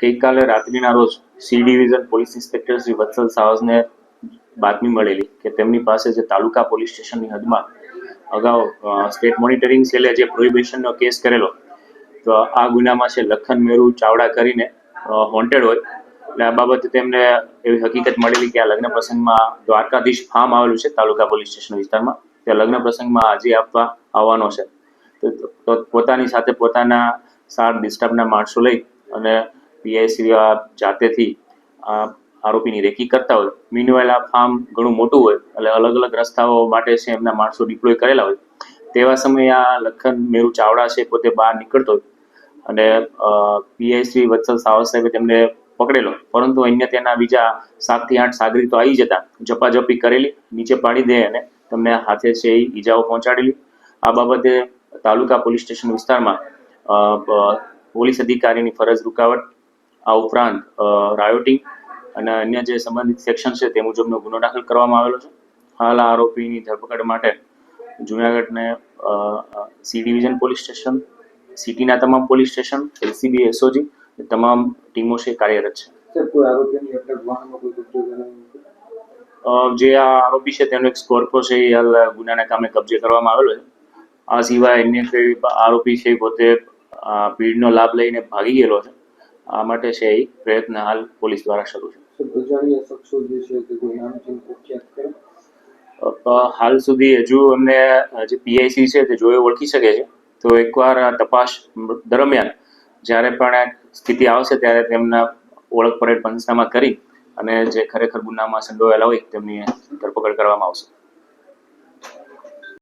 ગઈકાલે રાત્રિના રોજ C division police inspector Shri Vatsal સાવજને બાતમી મળેલી કે તેમની પાસે જે તાલુકા પોલીસ સ્ટેશનની હદમાં અગાઉ સ્ટેટ મોનિટરિંગ સેલે જે પ્રોહિબિશનનો કેસ કરેલો, તો આ ગુનામાં છે લખન, મેરુ, ચાવડા કરીને હોન્ટેડ હોય. એટલે આ બાબતે તેમને એવી હકીકત મળેલી કે આ લગ્ન પ્રસંગમાં દ્વારકાધીશ ફાર્મ આવેલું છે તાલુકા પોલીસ સ્ટેશન વિસ્તારમાં. ત્યાં લગ્ન પ્રસંગમાં હાજરી આપવા આવવાનો છે. તો તો પોતાની સાથે પોતાના સાર ડિસ્ટર્બના માણસો લઈ અને પીઆઈસી જાતેથી આ આરોપીની રેકી કરતા હોય. મીનવાઇલ આ ફાર્મ ઘણું મોટું હોય એટલે અલગ અલગ રસ્તાઓ માટે છે એમના માણસો ડિપ્લોય કરેલા હોય. તેવા સમયે આ લખન મેરુ ચાવડા છે પોતે બહાર નીકળતો હોય. અને પીઆઈસી વત્સલ સાવર સાહેબે તેમને પકડેલો. પરંતુ અન્ય તેના બીજા સાતથી આઠ સાગરી તો આવી જતા. ઝપાઝપી કરેલી, નીચે પાડી દે અને તેમને હાથે છે ઈજાઓ પહોંચાડેલી. આ બાબતે તાલુકા પોલીસ સ્ટેશન વિસ્તારમાં પોલીસ અધિકારીની ફરજ રૂકાવટ, આ ઉપરાંત રાયોટિંગ અને અન્ય જે સંબંધિત સેક્શન છે તે મુજબનો ગુનો દાખલ કરવામાં આવેલો છે. હાલ આરોપીની ધરપકડ માટે જુનાગઢને સી ડિવિઝન પોલીસ સ્ટેશન, સિટીના તમામ પોલીસ સ્ટેશન, એલસીબી, એસઓજી તમામ ટીમો છે કાર્યરત છે. કોઈ આરોપીની જે આ આરોપી છે તેનો એક સ્કોર્પિયો છે એ હાલ ગુનાના કામે કબજે કરવામાં આવેલો છે. આ સિવાય અન્ય કોઈ આરોપી છે પોતે ભીડનો લાભ લઈને ભાગી ગયેલો છે. આ માટે છે એ પ્રયત્ન હાલ પોલીસ દ્વારા શરૂ છે. હાલ સુધી હજુ અમને જે પીઆઈસી છે તે જોઈ ઓળખી શકે છે. તો એકવાર આ તપાસ દરમિયાન જ્યારે પણ સ્થિતિ આવશે ત્યારે તેમના ઓળખ પરેડ પંચનામા કરી અને જે ખરેખર ગુનામાં સંડોવાયેલા હોય તેમની ધરપકડ કરવામાં આવશે.